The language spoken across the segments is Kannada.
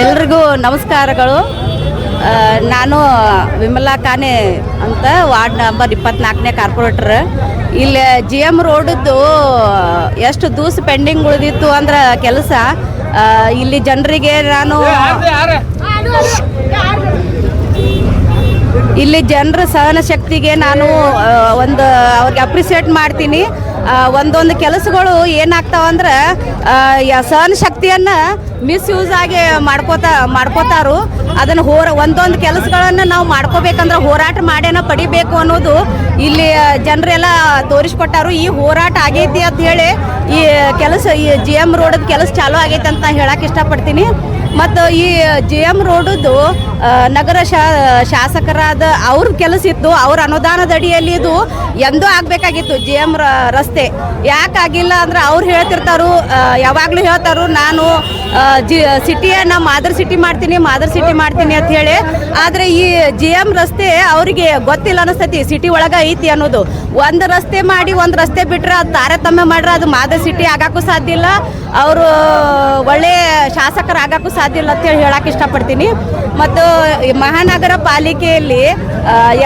ಎಲ್ರಿಗೂ ನಮಸ್ಕಾರಗಳು. ನಾನು ವಿಮಲಾ ಕಾನೆ ಅಂತ ವಾರ್ಡ್ ನಂಬರ್ ಇಪ್ಪತ್ನಾಲ್ಕನೇ ಕಾರ್ಪೊರೇಟರ್. ಇಲ್ಲಿ ಜಿ ಎಂ ರೋಡದ್ದು ಎಷ್ಟು ದೂಸ ಪೆಂಡಿಂಗ್ ಉಳಿದಿತ್ತು ಅಂದ್ರೆ ಕೆಲಸ. ಇಲ್ಲಿ ಜನರಿಗೆ ನಾನು ಇಲ್ಲಿ ಜನರ ಸಹನ ಶಕ್ತಿಗೆ ನಾನು ಒಂದು ಅವ್ರಿಗೆ ಅಪ್ರಿಸಿಯೇಟ್ ಮಾಡ್ತೀನಿ. ಒಂದೊಂದು ಕೆಲಸಗಳು ಏನಾಗ್ತಾವಂದ್ರೆ ಸಹನ ಶಕ್ತಿಯನ್ನು ಮಿಸ್ಯೂಸ್ ಆಗಿ ಮಾಡ್ಕೋತಾ, ಮಾಡ್ಕೋತಾರು. ಅದನ್ನು ಹೋರ, ಒಂದೊಂದು ಕೆಲಸಗಳನ್ನು ನಾವು ಮಾಡ್ಕೋಬೇಕಂದ್ರೆ ಹೋರಾಟ ಮಾಡೇನ ಪಡಿಬೇಕು ಅನ್ನೋದು ಇಲ್ಲಿ ಜನರೆಲ್ಲ ತೋರಿಸ್ಕೊಟ್ಟಾರು. ಈ ಹೋರಾಟ ಆಗೈತಿ ಅಂತ ಹೇಳಿ ಈ ಕೆಲಸ, ಈ ಜಿ ಎಂ ರೋಡದ ಕೆಲಸ ಚಾಲೂ ಆಗೈತೆ ಅಂತ ಹೇಳಕ್ಕೆ ಇಷ್ಟಪಡ್ತೀನಿ. ಮತ್ತು ಈ ಜಿ ಎಂ ರೋಡದ್ದು ನಗರ ಶಾ, ಶಾಸಕರಾದ ಅವ್ರ ಕೆಲಸ ಇತ್ತು, ಅವ್ರ ಅನುದಾನದ ಅಡಿಯಲ್ಲಿ ಇದು ಎಂದೂ ಆಗಬೇಕಾಗಿತ್ತು ಜಿ ಎಂ ರಸ್ತೆ. ಯಾಕಾಗಿಲ್ಲ ಅಂದ್ರೆ ಅವ್ರು ಹೇಳ್ತಿರ್ತಾರು ಯಾವಾಗಲೂ ಹೇಳ್ತಾರು, ನಾನು ಜಿ ಸಿಟಿಯನ್ನು ಮಾದರ್ ಸಿಟಿ ಮಾಡ್ತೀನಿ, ಮಾದರ್ ಸಿಟಿ ಮಾಡ್ತೀನಿ ಅಂತ ಹೇಳಿ. ಆದರೆ ಈ ಜಿ ಎಂ ರಸ್ತೆ ಅವರಿಗೆ ಗೊತ್ತಿಲ್ಲ ಅನಿಸ್ತೈತಿ, ಸಿಟಿ ಒಳಗೆ ಐತಿ ಅನ್ನೋದು. ಒಂದು ರಸ್ತೆ ಮಾಡಿ ಒಂದು ರಸ್ತೆ ಬಿಟ್ಟರೆ ಅದು ತಾರತಮ್ಯ ಮಾಡ್ರೆ ಅದು ಮಾದರ್ ಸಿಟಿ ಆಗೋಕ್ಕೂ ಸಾಧ್ಯ ಇಲ್ಲ. ಅವರು ಒಳ್ಳೆ ಶಾಸಕರಾಗಕ್ಕೂ ಸಾಧ್ಯ ಇಲ್ಲ ಅಂತೇಳಿ ಹೇಳಕ್ಕೆ ಇಷ್ಟಪಡ್ತೀನಿ. ಮತ್ತು ಮಹಾನಗರ ಪಾಲಿಕೆಯಲ್ಲಿ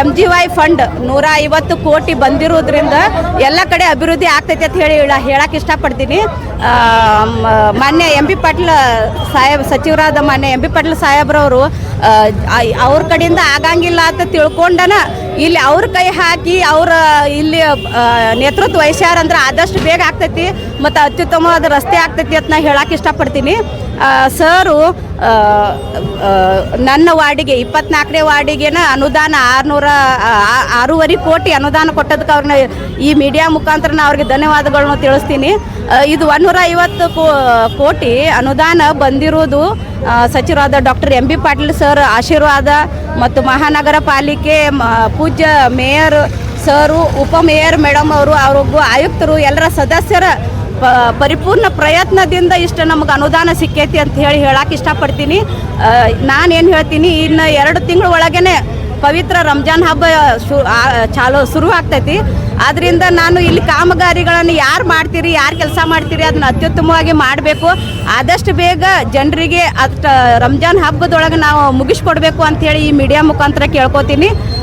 ಎಂ ಜಿ ವೈ ಫಂಡ್ ನೂರ ಐವತ್ತು ಕೋಟಿ ಬಂದಿರೋದ್ರಿಂದ ಎಲ್ಲ ಕಡೆ ಅಭಿವೃದ್ಧಿ ಆಗ್ತೈತೆ ಅಂತ ಹೇಳಿ ಹೇಳ ಹೇಳಕ್ಕೆ ಇಷ್ಟಪಡ್ತೀನಿ. ಮಾನ್ಯ ಎಂ ಪಿ ಪಾಟೀಲ್ ಸಾಹೇಬ್ ಸಚಿವರಾದ ಮಾನ್ಯ ಎಂ ಪಿ ಪಾಟೀಲ್ ಸಾಹೇಬ್ರವರು ಅವ್ರ ಕಡೆಯಿಂದ ಆಗಂಗಿಲ್ಲ ಅಂತ ತಿಳ್ಕೊಂಡನ ಇಲ್ಲಿ ಅವ್ರ ಕೈ ಹಾಕಿ ಅವ್ರ ಇಲ್ಲಿ ನೇತೃತ್ವ ವಹಿಸ್ಯಾರ ಅಂದ್ರೆ ಆದಷ್ಟು ಬೇಗ ಆಗ್ತೈತಿ, ಮತ್ತು ಅತ್ಯುತ್ತಮವಾದ ರಸ್ತೆ ಆಗ್ತೈತಿ ಅಂತ ನಾ ಹೇಳಕ್ಕೆ ಇಷ್ಟಪಡ್ತೀನಿ. ಸರು ನನ್ನ ವಾರ್ಡಿಗೆ, ಇಪ್ಪತ್ನಾಲ್ಕನೇ ವಾರ್ಡಿಗೆನ ಅನುದಾನ ಆರುನೂರ ಆರೂವರೆ ಕೋಟಿ ಅನುದಾನ ಕೊಟ್ಟದಕ್ಕೆ ಅವ್ರನ್ನ ಈ ಮೀಡಿಯಾ ಮುಖಾಂತರ ಅವ್ರಿಗೆ ಧನ್ಯವಾದಗಳನ್ನು ತಿಳಿಸ್ತೀನಿ. ಇದು ಒಂದೂರ ಐವತ್ತು ಕೋಟಿ ಅನುದಾನ ಬಂದಿರುವುದು ಸಚಿವರಾದ doctor M B Patil sir ಆಶೀರ್ವಾದ ಮತ್ತು ಮಹಾನಗರ ಪಾಲಿಕೆ ಪೂಜ್ಯ ಮೇಯರ್ ಸರು ಉಪಮೇಯರ್ ಮೇಡಮ್ ಅವರು, ಅವ್ರಿಗೂ ಆಯುಕ್ತರು, ಎಲ್ಲರ ಸದಸ್ಯರ ಪರಿಪೂರ್ಣ ಪ್ರಯತ್ನದಿಂದ ಇಷ್ಟು ನಮ್ಗೆ ಅನುದಾನ ಸಿಕ್ಕೈತಿ ಅಂತ ಹೇಳಿ ಹೇಳಕ್ಕೆ ಇಷ್ಟಪಡ್ತೀನಿ. ಏನು ಹೇಳ್ತೀನಿ, ಇನ್ನು ಎರಡು ತಿಂಗಳ ಒಳಗೇ ಪವಿತ್ರ ರಂಜಾನ್ ಹಬ್ಬ ಶು ಚಾಲು ಶುರು ಆಗ್ತೈತಿ. ಆದ್ದರಿಂದ ನಾನು ಇಲ್ಲಿ ಕಾಮಗಾರಿಗಳನ್ನು ಯಾರು ಮಾಡ್ತೀರಿ, ಯಾರು ಕೆಲಸ ಮಾಡ್ತೀರಿ ಅದನ್ನ ಅತ್ಯುತ್ತಮವಾಗಿ ಮಾಡಬೇಕು. ಆದಷ್ಟು ಬೇಗ ಜನರಿಗೆ ಅಷ್ಟು ರಂಜಾನ್ ಹಬ್ಬದೊಳಗೆ ನಾವು ಮುಗಿಸ್ಕೊಡ್ಬೇಕು ಅಂತೇಳಿ ಈ ಮೀಡಿಯಾ ಮುಖಾಂತರ ಕೇಳ್ಕೊತೀನಿ.